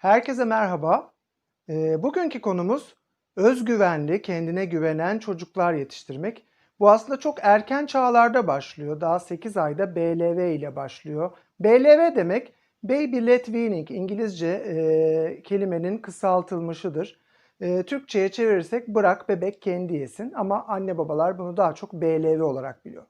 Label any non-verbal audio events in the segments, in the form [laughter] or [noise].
Herkese merhaba. Ee, bugünkü konumuz özgüvenli, kendine güvenen çocuklar yetiştirmek. Bu aslında çok erken çağlarda başlıyor. Daha 8 ayda BLV ile başlıyor. BLV demek Baby Led Weaning İngilizce e, kelimenin kısaltılmışıdır. E, Türkçe'ye çevirirsek bırak bebek kendi yesin ama anne babalar bunu daha çok BLV olarak biliyor.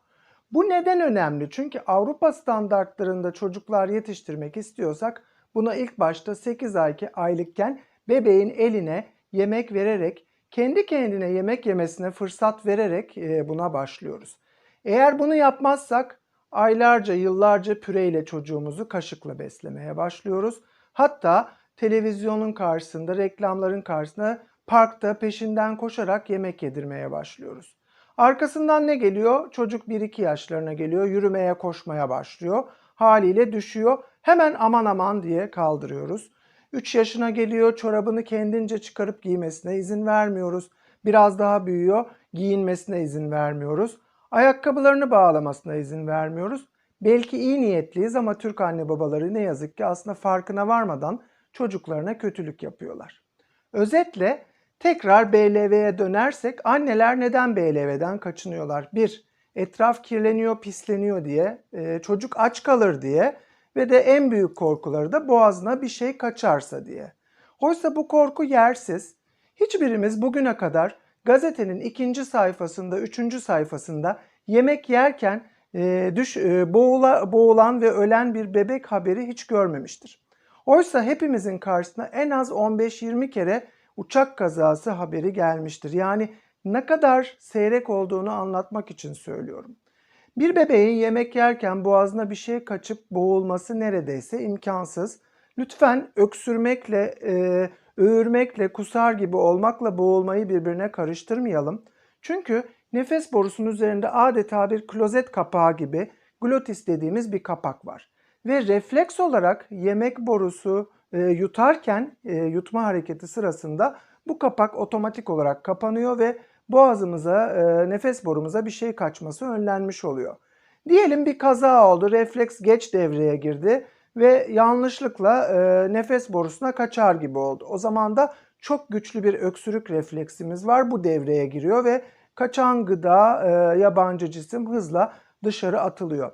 Bu neden önemli? Çünkü Avrupa standartlarında çocuklar yetiştirmek istiyorsak buna ilk başta 8 ayki aylıkken bebeğin eline yemek vererek, kendi kendine yemek yemesine fırsat vererek e, buna başlıyoruz. Eğer bunu yapmazsak aylarca, yıllarca püreyle çocuğumuzu kaşıkla beslemeye başlıyoruz. Hatta televizyonun karşısında, reklamların karşısında parkta peşinden koşarak yemek yedirmeye başlıyoruz. Arkasından ne geliyor? Çocuk 1-2 yaşlarına geliyor, yürümeye, koşmaya başlıyor. Haliyle düşüyor. Hemen aman aman diye kaldırıyoruz. 3 yaşına geliyor, çorabını kendince çıkarıp giymesine izin vermiyoruz. Biraz daha büyüyor, giyinmesine izin vermiyoruz. Ayakkabılarını bağlamasına izin vermiyoruz. Belki iyi niyetliyiz ama Türk anne babaları ne yazık ki aslında farkına varmadan çocuklarına kötülük yapıyorlar. Özetle tekrar BLV'ye dönersek anneler neden BLV'den kaçınıyorlar? Bir, etraf kirleniyor, pisleniyor diye, e, çocuk aç kalır diye ve de en büyük korkuları da boğazına bir şey kaçarsa diye. Oysa bu korku yersiz. Hiçbirimiz bugüne kadar gazetenin ikinci sayfasında, üçüncü sayfasında yemek yerken e, düş, e, boğula, boğulan ve ölen bir bebek haberi hiç görmemiştir. Oysa hepimizin karşısına en az 15-20 kere uçak kazası haberi gelmiştir. Yani ne kadar seyrek olduğunu anlatmak için söylüyorum. Bir bebeğin yemek yerken boğazına bir şey kaçıp boğulması neredeyse imkansız. Lütfen öksürmekle, e, öğürmekle, kusar gibi olmakla boğulmayı birbirine karıştırmayalım. Çünkü nefes borusunun üzerinde adeta bir klozet kapağı gibi glotis dediğimiz bir kapak var. Ve refleks olarak yemek borusu e, yutarken e, yutma hareketi sırasında bu kapak otomatik olarak kapanıyor ve boğazımıza, e, nefes borumuza bir şey kaçması önlenmiş oluyor. Diyelim bir kaza oldu, refleks geç devreye girdi ve yanlışlıkla e, nefes borusuna kaçar gibi oldu. O zaman da çok güçlü bir öksürük refleksimiz var. Bu devreye giriyor ve kaçan gıda, e, yabancı cisim hızla dışarı atılıyor.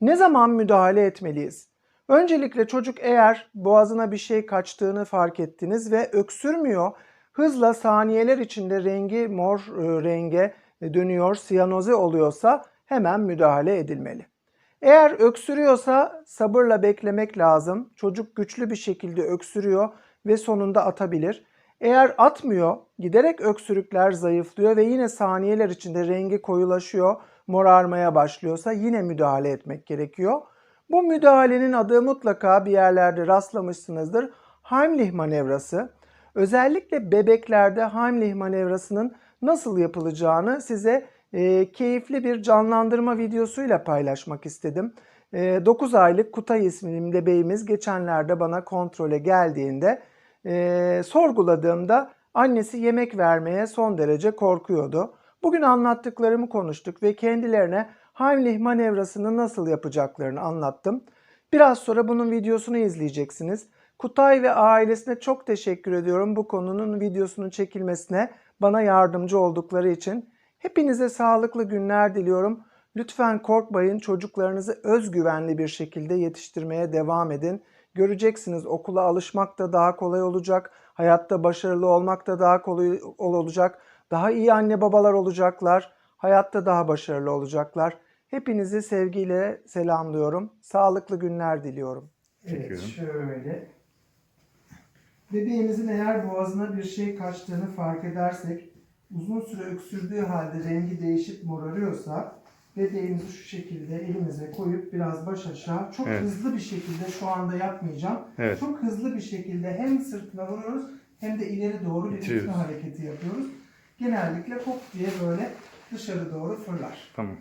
Ne zaman müdahale etmeliyiz? Öncelikle çocuk eğer boğazına bir şey kaçtığını fark ettiniz ve öksürmüyor, hızla saniyeler içinde rengi mor e, renge dönüyor, siyanoze oluyorsa hemen müdahale edilmeli. Eğer öksürüyorsa sabırla beklemek lazım. Çocuk güçlü bir şekilde öksürüyor ve sonunda atabilir. Eğer atmıyor, giderek öksürükler zayıflıyor ve yine saniyeler içinde rengi koyulaşıyor, morarmaya başlıyorsa yine müdahale etmek gerekiyor. Bu müdahalenin adı mutlaka bir yerlerde rastlamışsınızdır. Heimlich manevrası. Özellikle bebeklerde Heimlich manevrasının nasıl yapılacağını size e, keyifli bir canlandırma videosuyla paylaşmak istedim. E, 9 aylık Kutay isminde beyimiz geçenlerde bana kontrole geldiğinde e, sorguladığımda annesi yemek vermeye son derece korkuyordu. Bugün anlattıklarımı konuştuk ve kendilerine Heimlich manevrasını nasıl yapacaklarını anlattım. Biraz sonra bunun videosunu izleyeceksiniz. Kutay ve ailesine çok teşekkür ediyorum bu konunun videosunun çekilmesine bana yardımcı oldukları için. Hepinize sağlıklı günler diliyorum. Lütfen korkmayın çocuklarınızı özgüvenli bir şekilde yetiştirmeye devam edin. Göreceksiniz okula alışmak da daha kolay olacak. Hayatta başarılı olmak da daha kolay olacak. Daha iyi anne babalar olacaklar. Hayatta daha başarılı olacaklar. Hepinizi sevgiyle selamlıyorum. Sağlıklı günler diliyorum. Evet, şöyle. Bebeğimizin eğer boğazına bir şey kaçtığını fark edersek, uzun süre öksürdüğü halde rengi değişip morarıyorsa, bebeğimizi şu şekilde elimize koyup biraz baş aşağı, çok Evet. hızlı bir şekilde şu anda yapmayacağım. Evet. Çok hızlı bir şekilde hem sırtına vuruyoruz hem de ileri doğru bir itme hareketi yapıyoruz. Genellikle hop diye böyle dışarı doğru fırlar. Tamam.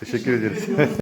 Teşekkür ederiz. ediyoruz. [laughs]